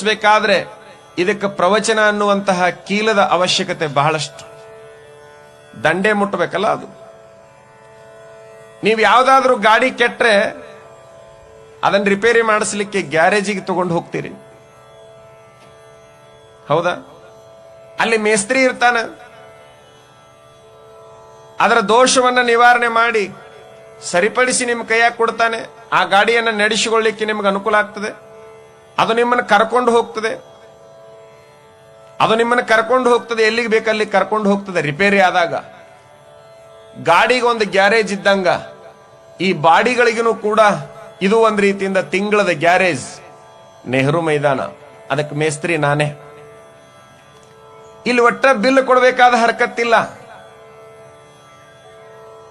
ತೋರಿಸ್ಬೇಕಾದ್ರೆ ಇದಕ್ಕೆ ಪ್ರವಚನ ಅನ್ನುವಂತಹ ಕೀಲದ ಅವಶ್ಯಕತೆ ಬಹಳಷ್ಟು. ದಂಡೆ ಮುಟ್ಟಬೇಕಲ್ಲ ಅದು. ನೀವು ಯಾವುದಾದ್ರೂ ಗಾಡಿ ಕೆಟ್ಟರೆ ಅದನ್ನ ರಿಪೇರಿ ಮಾಡಿಸ್ಲಿಕ್ಕೆ ಗ್ಯಾರೇಜಿಗೆ ತಗೊಂಡು ಹೋಗ್ತೀರಿ. ಹೌದಾ? ಅಲ್ಲಿ ಮೇಸ್ತ್ರಿ ಇರ್ತಾನ. ಅದರ ದೋಷವನ್ನ ನಿವಾರಣೆ ಮಾಡಿ ಸರಿಪಡಿಸಿ ನಿಮ್ಮ ಕೈಯಾಗ ಕೊಡ್ತಾನೆ. ಆ ಗಾಡಿಯನ್ನ ನಡೆಸಿಕೊಳ್ಳಿಕ್ಕೆ ನಿಮ್ಗೆ ಅನುಕೂಲ ಆಗ್ತದೆ. ಅದು ನಿಮ್ಮನ್ನು ಕರ್ಕೊಂಡು ಹೋಗ್ತದೆ. ಅದು ನಿಮ್ಮನ್ನು ಕರ್ಕೊಂಡು ಹೋಗ್ತದೆ. ಎಲ್ಲಿಗೆ ಬೇಕಲ್ಲಿ ಕರ್ಕೊಂಡು ಹೋಗ್ತದೆ. ರಿಪೇರಿ ಆದಾಗ ಗಾಡಿಗೆ ಒಂದು ಗ್ಯಾರೇಜ್ ಇದ್ದಂಗ ಈ ಬಾಡಿಗಳಿಗೂ ಕೂಡ ಇದು ಒಂದು ರೀತಿಯಿಂದ ತಿಂಗಳದ ಗ್ಯಾರೇಜ್. ನೆಹರು ಮೈದಾನ. ಅದಕ್ಕೆ ಮೇಸ್ತ್ರಿ ನಾನೇ. ಇಲ್ಲಿ ಒಟ್ಟ ಬಿಲ್ ಕೊಡಬೇಕಾದ ಹರಕತ್ತಿಲ್ಲ.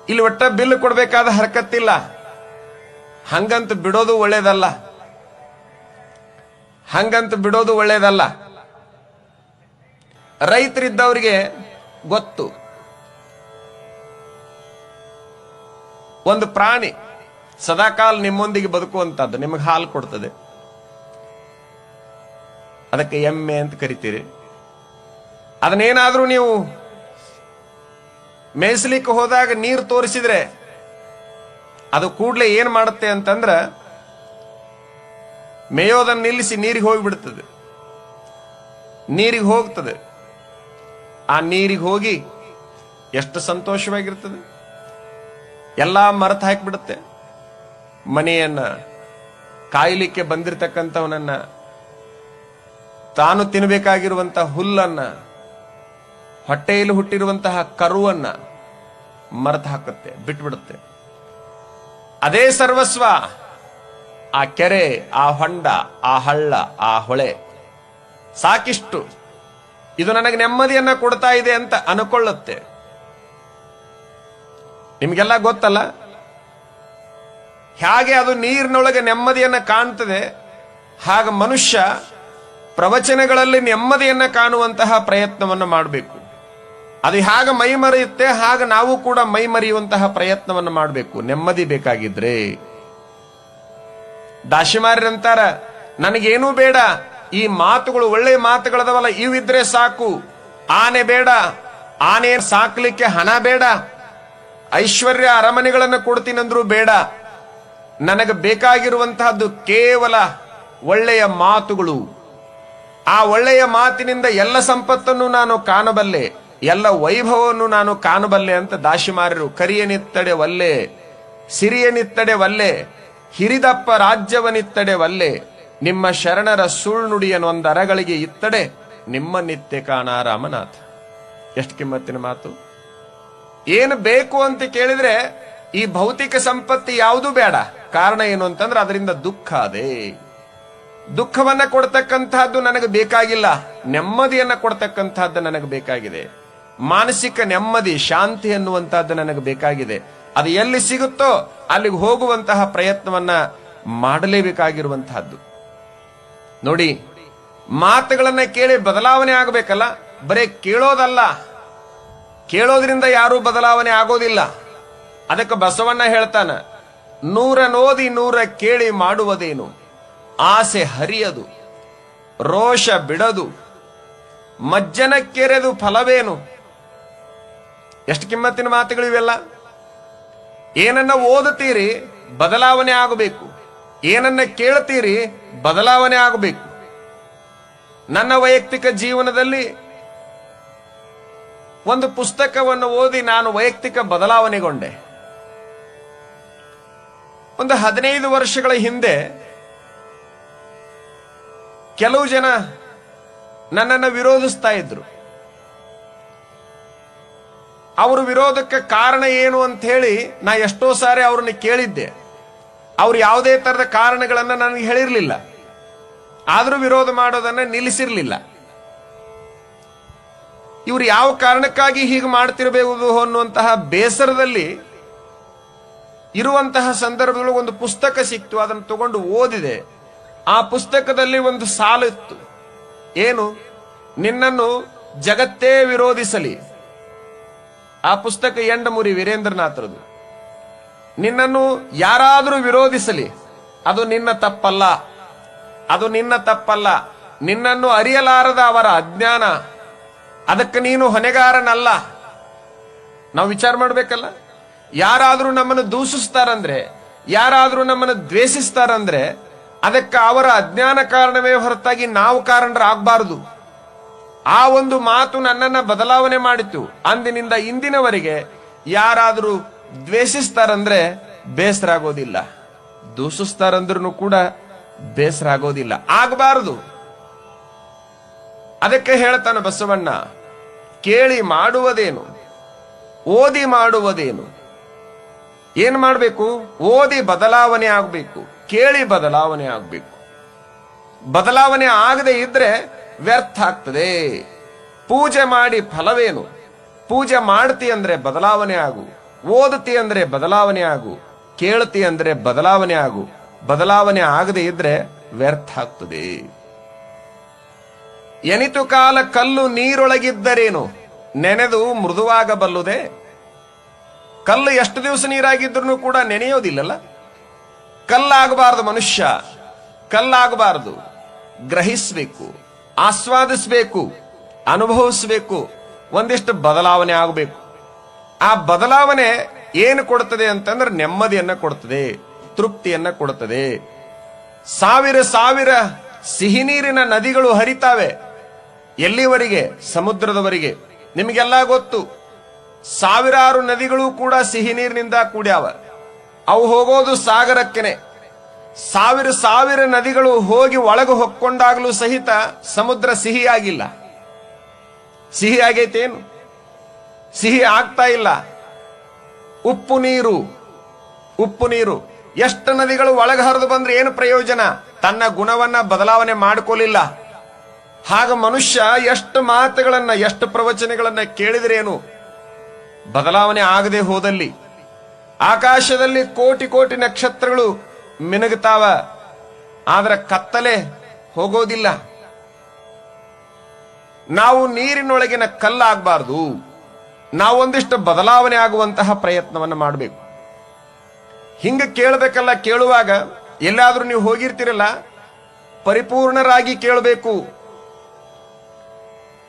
ಇಲ್ಲಿ ಒಟ್ಟ ಬಿಲ್ ಕೊಡಬೇಕಾದ ಹರಕತ್ತಿಲ್ಲ. ಹಂಗಂತ ಬಿಡೋದು ಒಳ್ಳೇದಲ್ಲ. ಹಂಗಂತ ಬಿಡೋದು ಒಳ್ಳೇದಲ್ಲ. ರೈತರಿದ್ದವರಿಗೆ ಗೊತ್ತು. ಒಂದು ಪ್ರಾಣಿ ಸದಾಕಾಲ ನಿಮ್ಮೊಂದಿಗೆ ಬದುಕುವಂತದ್ದು ನಿಮಗೆ ಹಾಲು ಕೊಡ್ತದೆ. ಅದಕ್ಕೆ ಎಮ್ಮೆ ಅಂತ ಕರಿತೀರಿ. ಅದನ್ನೇನಾದ್ರೂ ನೀವು ಮೇಯಿಸ್ಲಿಕ್ಕೆ ಹೋದಾಗ ನೀರು ತೋರಿಸಿದ್ರೆ ಅದು ಕೂಡ್ಲೆ ಏನ್ ಮಾಡುತ್ತೆ ಅಂತಂದ್ರ ಮೇಯೋದನ್ನ ನಿಲ್ಲಿಸಿ ನೀರಿಗೆ ಹೋಗಿಬಿಡ್ತದೆ. ನೀರಿಗೆ ಹೋಗ್ತದೆ. ಆ ನೀರಿಗೆ ಹೋಗಿ ಎಷ್ಟು ಸಂತೋಷವಾಗಿರ್ತದೆ. ಎಲ್ಲಾ ಮರೆತು ಹಾಕಿಬಿಡುತ್ತೆ. ಮನೆಯನ್ನ ಕಾಯಲಿಕ್ಕೆ ಬಂದಿರತಕ್ಕಂಥವನನ್ನ ತಾನು ತಿನ್ನಬೇಕಾಗಿರುವಂತಹ ಹುಲ್ಲನ್ನ, ಹೊಟ್ಟೆಯಲ್ಲಿ ಹುಟ್ಟಿರುವಂತಹ ಕರುವನ್ನ ಮರೆತು ಹಾಕುತ್ತೆ, ಬಿಟ್ಬಿಡುತ್ತೆ. ಅದೇ ಸರ್ವಸ್ವ. ಆ ಕೆರೆ, ಆ ಹೊಂಡ, ಆ ಹಳ್ಳ, ಆ ಹೊಳೆ ಸಾಕಿಷ್ಟು. ಇದು ನನಗೆ ನೆಮ್ಮದಿಯನ್ನ ಕೊಡ್ತಾ ಇದೆ ಅಂತ ಅನ್ಕೊಳ್ಳುತ್ತೆ. ನಿಮಗೆಲ್ಲ ಗೊತ್ತಲ್ಲ? ಹೇಗೆ ಅದು ನೀರಿನೊಳಗೆ ನೆಮ್ಮದಿಯನ್ನ ಕಾಣ್ತದೆ? ಹಾಗ ಮನುಷ್ಯ ಪ್ರವಚನಗಳಲ್ಲಿ ನೆಮ್ಮದಿಯನ್ನ ಕಾಣುವಂತಹ ಪ್ರಯತ್ನವನ್ನು ಮಾಡಬೇಕು. ಅದು ಹೇಗೆ ಮೈ ಮರೆಯುತ್ತೆ ಹಾಗ ನಾವು ಕೂಡ ಮೈ ಮರೆಯುವಂತಹ ಪ್ರಯತ್ನವನ್ನು ಮಾಡಬೇಕು. ನೆಮ್ಮದಿ ಬೇಕಾಗಿದ್ರೆ. ದಾಶಿಮಾರ್ಯರಂತಾರ, ನನಗೇನೂ ಬೇಡ, ಈ ಮಾತುಗಳು ಒಳ್ಳೆ ಮಾತುಗಳದವಲ್ಲ, ಇವಿದ್ರೆ ಸಾಕು. ಆನೆ ಬೇಡ ಆನೆ ಸಾಕ್ಲಿಕ್ಕೆ ಹಣ ಬೇಡ, ಐಶ್ವರ್ಯ ಅರಮನೆಗಳನ್ನು ಕೊಡ್ತೀನಂದ್ರೂ ಬೇಡ. ನನಗೆ ಬೇಕಾಗಿರುವಂತಹದ್ದು ಕೇವಲ ಒಳ್ಳೆಯ ಮಾತುಗಳು. ಆ ಒಳ್ಳೆಯ ಮಾತಿನಿಂದ ಎಲ್ಲ ಸಂಪತ್ತನ್ನು ನಾನು ಕಾಣಬಲ್ಲೆ, ಎಲ್ಲ ವೈಭವವನ್ನು ನಾನು ಕಾಣಬಲ್ಲೆ ಅಂತ ದಾಶಿಮಾರರು ಕರಿಯನಿತ್ತಡೆ ವಲ್ಲೆ, ಸಿರಿಯನಿತ್ತಡೆ ವಲ್ಲೆ ಹಿರಿದಪ್ಪ ರಾಜ್ಯವನಿತ್ತಡೆ ವಲ್ಲೆ, ನಿಮ್ಮ ಶರಣರ ಸುಳ್ನುಡಿಯನೊಂದರಗಳಿಗೆ ಇತ್ತಡೆ, ನಿಮ್ಮ ನಿತ್ಯ ಕಾಣ ರಾಮನಾಥ ಎಷ್ಟು ಕಿಮ್ಮತ್ತಿನ ಮಾತು? ಏನು ಬೇಕು ಅಂತ ಕೇಳಿದ್ರೆ, ಈ ಭೌತಿಕ ಸಂಪತ್ತಿ ಯಾವುದು ಬೇಡ. ಕಾರಣ ಏನು ಅಂತಂದ್ರೆ ಅದರಿಂದ ದುಃಖ ಅದೇ. ದುಃಖವನ್ನ ಕೊಡ್ತಕ್ಕಂತಹದ್ದು ನನಗೆ ಬೇಕಾಗಿಲ್ಲ. ನೆಮ್ಮದಿಯನ್ನ ಕೊಡ್ತಕ್ಕಂತಹದ್ದು ನನಗೆ ಬೇಕಾಗಿದೆ. ಮಾನಸಿಕ ನೆಮ್ಮದಿ, ಶಾಂತಿ ಅನ್ನುವಂತಹದ್ದು ನನಗೆ ಬೇಕಾಗಿದೆ. ಅದು ಎಲ್ಲಿ ಸಿಗುತ್ತೋ ಅಲ್ಲಿಗೆ ಹೋಗುವಂತಹ ಪ್ರಯತ್ನವನ್ನ ಮಾಡಲೇಬೇಕಾಗಿರುವಂತಹದ್ದು. ನೋಡಿ, ಮಾತುಗಳನ್ನ ಕೇಳಿ ಬದಲಾವಣೆ ಆಗಬೇಕಲ್ಲ? ಬರೇ ಕೇಳೋದಲ್ಲ. ಕೇಳೋದ್ರಿಂದ ಯಾರೂ ಬದಲಾವಣೆ ಆಗೋದಿಲ್ಲ. ಅದಕ್ಕೆ ಬಸವಣ್ಣ ಹೇಳ್ತಾನ, ನೂರ ನೋದಿ ನೂರ ಕೇಳಿ ಮಾಡುವುದೇನು? ಆಸೆ ಹರಿಯದು, ರೋಷ ಬಿಡದು, ಮಜ್ಜನ ಕೆರೆದು ಫಲವೇನು? ಎಷ್ಟು ಕಿಮ್ಮತ್ತಿನ ಮಾತುಗಳು ಇವೆಲ್ಲ ಏನನ್ನ ಓದುತ್ತೀರಿ, ಬದಲಾವಣೆ ಆಗಬೇಕು. ಏನನ್ನ ಕೇಳ್ತೀರಿ ಬದಲಾವಣೆ ಆಗಬೇಕು. ನನ್ನ ವೈಯಕ್ತಿಕ ಜೀವನದಲ್ಲಿ ಒಂದು ಪುಸ್ತಕವನ್ನು ಓದಿ ನಾನು ವೈಯಕ್ತಿಕ ಬದಲಾವಣೆಗೊಂಡೆ. ಒಂದು ಹದಿನೈದು ವರ್ಷಗಳ ಹಿಂದೆ ಕೆಲವು ಜನ ನನ್ನನ್ನು ವಿರೋಧಿಸ್ತಾ ಇದ್ರು. ಅವರು ವಿರೋಧಕ್ಕೆ ಕಾರಣ ಏನು ಅಂತ ಹೇಳಿ ನಾ ಎಷ್ಟೋ ಸಾರಿ ಅವ್ರನ್ನ ಕೇಳಿದ್ದೆ. ಅವ್ರು ಯಾವುದೇ ತರದ ಕಾರಣಗಳನ್ನ ನನಗೆ ಹೇಳಿರ್ಲಿಲ್ಲ. ಆದರೂ ವಿರೋಧ ಮಾಡೋದನ್ನ ನಿಲ್ಲಿಸಿರ್ಲಿಲ್ಲ. ಇವರು ಯಾವ ಕಾರಣಕ್ಕಾಗಿ ಹೀಗೆ ಮಾಡ್ತಿರಬೇಕು ಅನ್ನುವಂತಹ ಬೇಸರದಲ್ಲಿ ಇರುವಂತಹ ಸಂದರ್ಭದಲ್ಲಿ ಒಂದು ಪುಸ್ತಕ ಸಿಕ್ತು, ಅದನ್ನು ತಗೊಂಡು ಓದಿದೆ. ಆ ಪುಸ್ತಕದಲ್ಲಿ ಒಂದು ಸಾಲು ಇತ್ತು. ಏನು? ನಿನ್ನನ್ನು ಜಗತ್ತೇ ವಿರೋಧಿಸಲಿ. ಆ ಪುಸ್ತಕ ಎಂಡಮುರಿ ವೀರೇಂದ್ರನಾಥರದು. ನಿನ್ನನ್ನು ಯಾರಾದರೂ ವಿರೋಧಿಸಲಿ, ಅದು ನಿನ್ನ ತಪ್ಪಲ್ಲ. ಅದು ನಿನ್ನ ತಪ್ಪಲ್ಲ. ನಿನ್ನನ್ನು ಅರಿಯಲಾರದ ಅವರ ಅಜ್ಞಾನ, ಅದಕ್ಕೆ ನೀನು ಹೊಣೆಗಾರನಲ್ಲ. ನಾವು ವಿಚಾರ ಮಾಡಬೇಕಲ್ಲ? ಯಾರಾದರೂ ನಮ್ಮನ್ನು ದೂಷಿಸ್ತಾರಂದ್ರೆ, ಯಾರಾದರೂ ನಮ್ಮನ್ನು ದ್ವೇಷಿಸ್ತಾರಂದ್ರೆ, ಅದಕ್ಕೆ ಅವರ ಅಜ್ಞಾನ ಕಾರಣವೇ ಹೊರತಾಗಿ ನಾವು ಕಾರಣರಾಗಬಾರದು. ಆ ಒಂದು ಮಾತು ನನ್ನನ್ನ ಬದಲಾವಣೆ ಮಾಡಿತು. ಅಂದಿನಿಂದ ಇಂದಿನವರೆಗೆ ಯಾರಾದರೂ ದ್ವೇಷಿಸ್ತಾರಂದ್ರೆ ಬೇಸರ ಆಗೋದಿಲ್ಲ ದೂಷಿಸ್ತಾರಂದ್ರೂ ಕೂಡ ಬೇಸರ ಆಗೋದಿಲ್ಲ ಆಗಬಾರದು. ಅದಕ್ಕೆ ಹೇಳ್ತಾನೆ ಬಸವಣ್ಣ, ಕೇಳಿ ಮಾಡುವುದೇನು? ಓದಿ ಮಾಡುವುದೇನು? ಏನ್ ಮಾಡಬೇಕು? ಓದಿ ಬದಲಾವಣೆ ಆಗಬೇಕು. ಕೇಳಿ ಬದಲಾವಣೆ ಆಗಬೇಕು. ಬದಲಾವಣೆ ಆಗದೆ ಇದ್ರೆ ವ್ಯರ್ಥ ಆಗ್ತದೆ ಪೂಜೆ ಮಾಡಿ ಫಲವೇನು? ಪೂಜೆ ಮಾಡ್ತಿ ಅಂದ್ರೆ ಬದಲಾವಣೆ ಆಗು. ಓದತಿ ಅಂದ್ರೆ ಬದಲಾವಣೆ ಆಗು. ಕೇಳ್ತಿ ಅಂದ್ರೆ ಬದಲಾವಣೆ ಆಗು. ಬದಲಾವಣೆ ಆಗದೆ ಇದ್ರೆ ವ್ಯರ್ಥ ಆಗ್ತದೆ ಎನಿತು ಕಾಲ ಕಲ್ಲು ನೀರೊಳಗಿದ್ದರೇನು? ನೆನೆದು ಮೃದುವಾಗಬಲ್ಲುದೆ ಕಲ್ಲು ಎಷ್ಟು ದಿವಸ ನೀರಾಗಿದ್ರು ಕೂಡ ನೆನೆಯೋದಿಲ್ಲಲ್ಲ? ಕಲ್ಲಾಗಬಾರದು ಮನುಷ್ಯ. ಕಲ್ಲಾಗಬಾರದು. ಗ್ರಹಿಸ್ಬೇಕು. ಆಸ್ವಾದಿಸ್ಬೇಕು, ಅನುಭವಿಸಬೇಕು, ಒಂದಿಷ್ಟು ಬದಲಾವಣೆ ಆಗಬೇಕು. ಆ ಬದಲಾವಣೆ ಏನು ಕೊಡುತ್ತದೆ ಅಂತಂದ್ರೆ ನೆಮ್ಮದಿಯನ್ನ ಕೊಡುತ್ತದೆ ತೃಪ್ತಿಯನ್ನ ಕೊಡುತ್ತದೆ ಸಾವಿರ ಸಾವಿರ ಸಿಹಿ ನೀರಿನ ನದಿಗಳು ಹರಿತಾವೆ ಎಲ್ಲಿವರೆಗೆ? ಸಮುದ್ರದವರೆಗೆ. ನಿಮಗೆಲ್ಲ ಗೊತ್ತು, ಸಾವಿರಾರು ನದಿಗಳು ಕೂಡ ಸಿಹಿ ನೀರಿನಿಂದ ಕೂಡ್ಯಾವ. ಅವು ಹೋಗೋದು ಸಾಗರಕ್ಕೆನೆ. ಸಾವಿರ ಸಾವಿರ ನದಿಗಳು ಹೋಗಿ ಒಳಗೆ ಹೊಕ್ಕೊಂಡಾಗಲೂ ಸಹಿತ ಸಮುದ್ರ ಸಿಹಿಯಾಗಿಲ್ಲ. ಸಿಹಿ ಆಗೈತೇನು ಸಿಹಿ ಆಗ್ತಾ ಇಲ್ಲ. ಉಪ್ಪು ನೀರು ಉಪ್ಪು ನೀರು. ಎಷ್ಟು ನದಿಗಳು ಒಳಗೆ ಹರಿದು ಬಂದ್ರೆ ಏನು ಪ್ರಯೋಜನ? ತನ್ನ ಗುಣವನ್ನ ಬದಲಾವಣೆ ಮಾಡ್ಕೊಲಿಲ್ಲ. ಹಾಗ ಮನುಷ್ಯ ಎಷ್ಟು ಮಾತುಗಳನ್ನ, ಎಷ್ಟು ಪ್ರವಚನಗಳನ್ನ ಕೇಳಿದ್ರೇನು? ಬದಲಾವಣೆ ಆಗದೆ ಹೋದಲ್ಲಿ. ಆಕಾಶದಲ್ಲಿ ಕೋಟಿ ಕೋಟಿ ನಕ್ಷತ್ರಗಳು ಮಿನುಗುತ್ತಾವ. ಆದ್ರೆ ಕತ್ತಲೆ ಹೋಗೋದಿಲ್ಲ. ನಾವು ನೀರಿನೊಳಗಿನ ಕಲ್ಲಾಗಬಾರ್ದು. ನಾವೊಂದಿಷ್ಟು ಬದಲಾವಣೆ ಆಗುವಂತಹ ಪ್ರಯತ್ನವನ್ನು ಮಾಡಬೇಕು. ಹಿಂಗೆ ಕೇಳಬೇಕಲ್ಲ ಕೇಳುವಾಗ, ಎಲ್ಲಾದರೂ ನೀವು ಹೋಗಿರ್ತಿರಲ್ಲ, ಪರಿಪೂರ್ಣರಾಗಿ ಕೇಳಬೇಕು.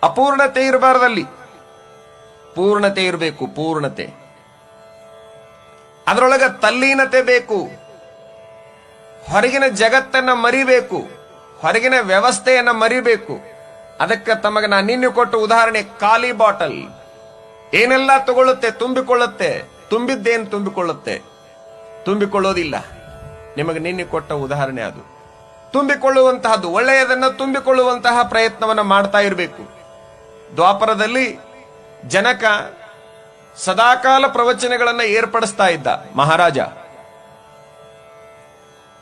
ಅಪೂರ್ಣತೆ ಇರಬಾರ್ದಲ್ಲಿ. ಪೂರ್ಣತೆ ಇರಬೇಕು, ಪೂರ್ಣತೆ. ಅದರೊಳಗೆ ತಲ್ಲೀನತೆ ಬೇಕು. ಹೊರಗಿನ ಜಗತ್ತನ್ನ ಮರಿಬೇಕು, ಹೊರಗಿನ ವ್ಯವಸ್ಥೆಯನ್ನ ಮರಿಬೇಕು. ಅದಕ್ಕೆ ತಮಗೆ ನಾನು ನಿನ್ನೆ ಕೊಟ್ಟ ಉದಾಹರಣೆ ಖಾಲಿ ಬಾಟಲ್. ಏನೆಲ್ಲ ತಗೊಳ್ಳುತ್ತೆ, ತುಂಬಿಕೊಳ್ಳುತ್ತೆ, ತುಂಬಿದ್ದೇನು ತುಂಬಿಕೊಳ್ಳುತ್ತೆ? ತುಂಬಿಕೊಳ್ಳೋದಿಲ್ಲ. ನಿಮಗೆ ನಿನ್ನೆ ಕೊಟ್ಟ ಉದಾಹರಣೆ ಅದು. ತುಂಬಿಕೊಳ್ಳುವಂತಹದ್ದು, ಒಳ್ಳೆಯದನ್ನ ತುಂಬಿಕೊಳ್ಳುವಂತಹ ಪ್ರಯತ್ನವನ್ನ ಮಾಡ್ತಾ ಇರಬೇಕು. ದ್ವಾಪರದಲ್ಲಿ ಜನಕ ಸದಾಕಾಲ ಪ್ರವಚನಗಳನ್ನು ಏರ್ಪಡಿಸ್ತಾ ಇದ್ದ ಮಹಾರಾಜ.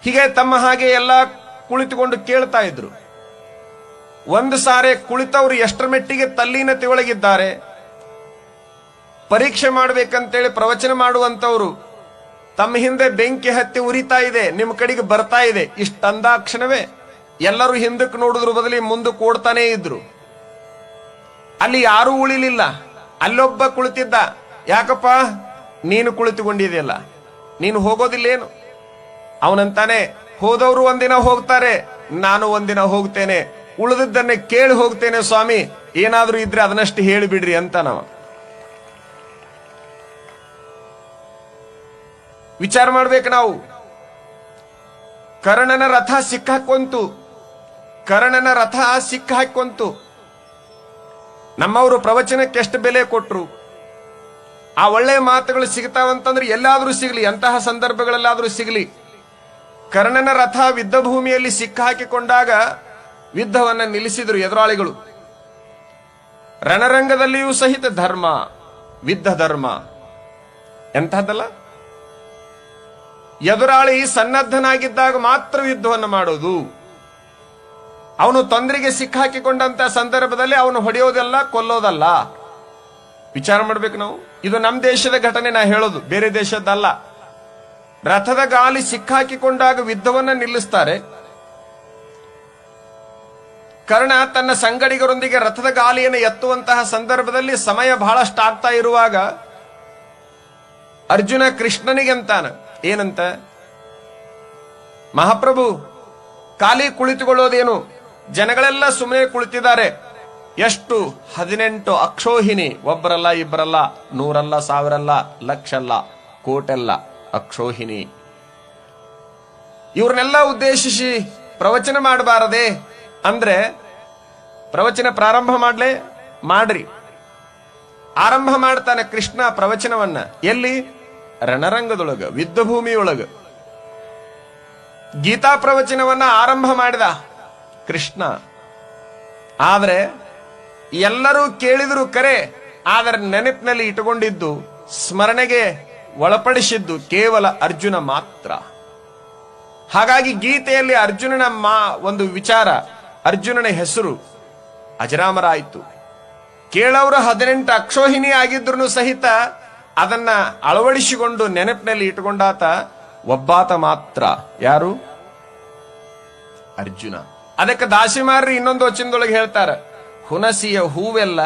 ಹೀಗೆ ತಮ್ಮ ಹಾಗೆ ಎಲ್ಲ ಕುಳಿತುಕೊಂಡು ಕೇಳ್ತಾ ಇದ್ರು. ಒಂದು ಸಾರೆ ಕುಳಿತವರು ಎಷ್ಟರ ಮೆಟ್ಟಿಗೆ ತಲ್ಲೀನತೆ ಒಳಗಿದ್ದಾರೆ. ಪರೀಕ್ಷೆ ಮಾಡ್ಬೇಕಂತೇಳಿ ಪ್ರವಚನ ಮಾಡುವಂತವರು ತಮ್ಮ ಹಿಂದೆ ಬೆಂಕಿ ಹತ್ತಿ ಉರಿತಾ ಇದೆ, ನಿಮ್ಮ ಕಡೆಗೆ ಬರ್ತಾ ಇದೆ. ಇಷ್ಟಂದಾಕ್ಷಣವೇ ಎಲ್ಲರೂ ಹಿಂದಕ್ಕೆ ನೋಡಿದ್ರ ಬದಲಿ ಮುಂದೆ ಓಡ್ತಾನೇ ಇದ್ರು. ಅಲ್ಲಿ ಯಾರೂ ಉಳಿಲಿಲ್ಲ. ಅಲ್ಲೊಬ್ಬ ಕುಳಿತಿದ್ದ, ಯಾಕಪ್ಪ, ನೀನು ಕುಳಿತುಕೊಂಡಿದೆಯಲ್ಲ? ನೀನು ಹೋಗೋದಿಲ್ಲೇನು? ಅವನಂತಾನೆ, ಹೋದವರು ಒಂದಿನ ಹೋಗ್ತಾರೆ, ನಾನು ಒಂದಿನ ಹೋಗ್ತೇನೆ, ಉಳಿದದ್ದನ್ನೇ ಕೇಳಿ ಹೋಗ್ತೇನೆ ಸ್ವಾಮಿ, ಏನಾದ್ರೂ ಇದ್ರೆ ಅದನ್ನಷ್ಟು ಹೇಳಿಬಿಡ್ರಿ ಅಂತ ನಾವ. ವಿಚಾರ ಮಾಡ್ಬೇಕು ನಾವು. ಕರ್ಣನ ರಥ ಸಿಕ್ಕಾಕೊಂತು, ಕರ್ಣನ ರಥ ಸಿಕ್ಕಾಕೊಂತು. ನಮ್ಮವರು ಪ್ರವಚನಕ್ಕೆ ಎಷ್ಟು ಬೆಲೆ ಕೊಟ್ರು. ಆ ಒಳ್ಳೆ ಮಾತುಗಳು ಸಿಗ್ತಾವಂತಂದ್ರೆ ಎಲ್ಲಾದ್ರೂ ಸಿಗ್ಲಿ, ಅಂತಹ ಸಂದರ್ಭಗಳಲ್ಲಾದ್ರೂ ಸಿಗ್ಲಿ. ಕರ್ಣನ ರಥ ವಿದ್ಧ ಭೂಮಿಯಲ್ಲಿ ಸಿಕ್ಕಾಕಿಕೊಂಡಾಗ ಯುದ್ಧವನ್ನು ನಿಲ್ಲಿಸಿದರು ಎದುರಾಳಿಗಳು. ರಣರಂಗದಲ್ಲಿಯೂ ಸಹಿತ ಧರ್ಮ ವಿದ್ಧ ಧರ್ಮ. ಎಂಥದ್ದಲ್ಲ ಎದುರಾಳಿ ಸನ್ನದ್ಧನಾಗಿದ್ದಾಗ ಮಾತ್ರ ಯುದ್ಧವನ್ನು ಮಾಡೋದು. ಅವನು ತೊಂದರೆಗೆ ಸಿಕ್ಕಾಕಿಕೊಂಡಂತ ಸಂದರ್ಭದಲ್ಲಿ ಅವನು ಹೊಡೆಯೋದಲ್ಲ, ಕೊಲ್ಲೋದಲ್ಲ. ವಿಚಾರ ಮಾಡ್ಬೇಕು ನಾವು. ಇದು ನಮ್ಮ ದೇಶದ ಘಟನೆ, ನಾ ಹೇಳೋದು. ಬೇರೆ ದೇಶದ್ದಲ್ಲ. ರಥದ ಗಾಲಿ ಸಿಕ್ಕಾಕಿಕೊಂಡಾಗ ಯುದ್ಧವನ್ನ ನಿಲ್ಲಿಸ್ತಾರೆ. ಕರ್ಣ ತನ್ನ ಸಂಗಡಿಗರೊಂದಿಗೆ ರಥದ ಗಾಲಿಯನ್ನು ಎತ್ತುವಂತಹ ಸಂದರ್ಭದಲ್ಲಿ ಸಮಯ ಬಹಳಷ್ಟು ಆಗ್ತಾ ಇರುವಾಗ ಅರ್ಜುನ ಕೃಷ್ಣನಿಗೆ ಅಂತಾನ, ಏನಂತ? ಮಹಾಪ್ರಭು, ಖಾಲಿ ಕುಳಿತುಕೊಳ್ಳೋದೇನು? ಜನಗಳೆಲ್ಲ ಸುಮ್ಮನೆ ಕುಳಿತಿದ್ದಾರೆ. ಎಷ್ಟು? ಹದಿನೆಂಟು ಅಕ್ಷೋಹಿಣಿ, ಒಬ್ಬರಲ್ಲ, ಇಬ್ಬರಲ್ಲ, ನೂರಲ್ಲ, ಸಾವಿರಲ್ಲ, ಲಕ್ಷಲ್ಲ, ಕೋಟೆಲ್ಲ. ಅಕ್ಷೋಹಿಣಿ. ಇವ್ರನ್ನೆಲ್ಲ ಉದ್ದೇಶಿಸಿ ಪ್ರವಚನ ಮಾಡಬಾರದೆ ಅಂದ್ರೆ ಪ್ರವಚನ ಪ್ರಾರಂಭ ಮಾಡ್ಲೆ ಮಾಡ್ರಿ. ಆರಂಭ ಮಾಡ್ತಾನೆ ಕೃಷ್ಣ ಪ್ರವಚನವನ್ನ. ಎಲ್ಲಿ? ರಣರಂಗದೊಳಗ ಯುದ್ಧ ಭೂಮಿಯೊಳಗ ಗೀತಾ ಪ್ರವಚನವನ್ನ ಆರಂಭ ಮಾಡಿದ ಕೃಷ್ಣ. ಆದರೆ ಎಲ್ಲರೂ ಕೇಳಿದ್ರು ಕರೆ, ಆದರೆ ನೆನಪಿನಲ್ಲಿ ಇಟ್ಟುಕೊಂಡಿದ್ದು ಸ್ಮರಣೆಗೆ ಒಳಪಡಿಸಿದ್ದು ಕೇವಲ ಅರ್ಜುನ ಮಾತ್ರ. ಹಾಗಾಗಿ ಗೀತೆಯಲ್ಲಿ ಅರ್ಜುನನ ಮಾ ಒಂದು ವಿಚಾರ, ಅರ್ಜುನನ ಹೆಸರು ಅಜರಾಮರ ಆಯಿತು ಕೇಳವರು ಹದಿನೆಂಟು ಅಕ್ಷೋಹಿಣಿ ಆಗಿದ್ರು ಸಹಿತ ಅದನ್ನ ಅಳವಡಿಸಿಕೊಂಡು ನೆನಪಿನಲ್ಲಿ ಇಟ್ಟುಕೊಂಡಾತ ಒಬ್ಬಾತ ಮಾತ್ರ. ಯಾರು? ಅರ್ಜುನ. ಅದಕ್ಕೆ ದಾಸಿಮಾರ್ರಿ ಇನ್ನೊಂದು ವಚನದೊಳಗೆ ಹೇಳ್ತಾರೆ, ಹುನಸಿಯ ಹೂವೆಲ್ಲ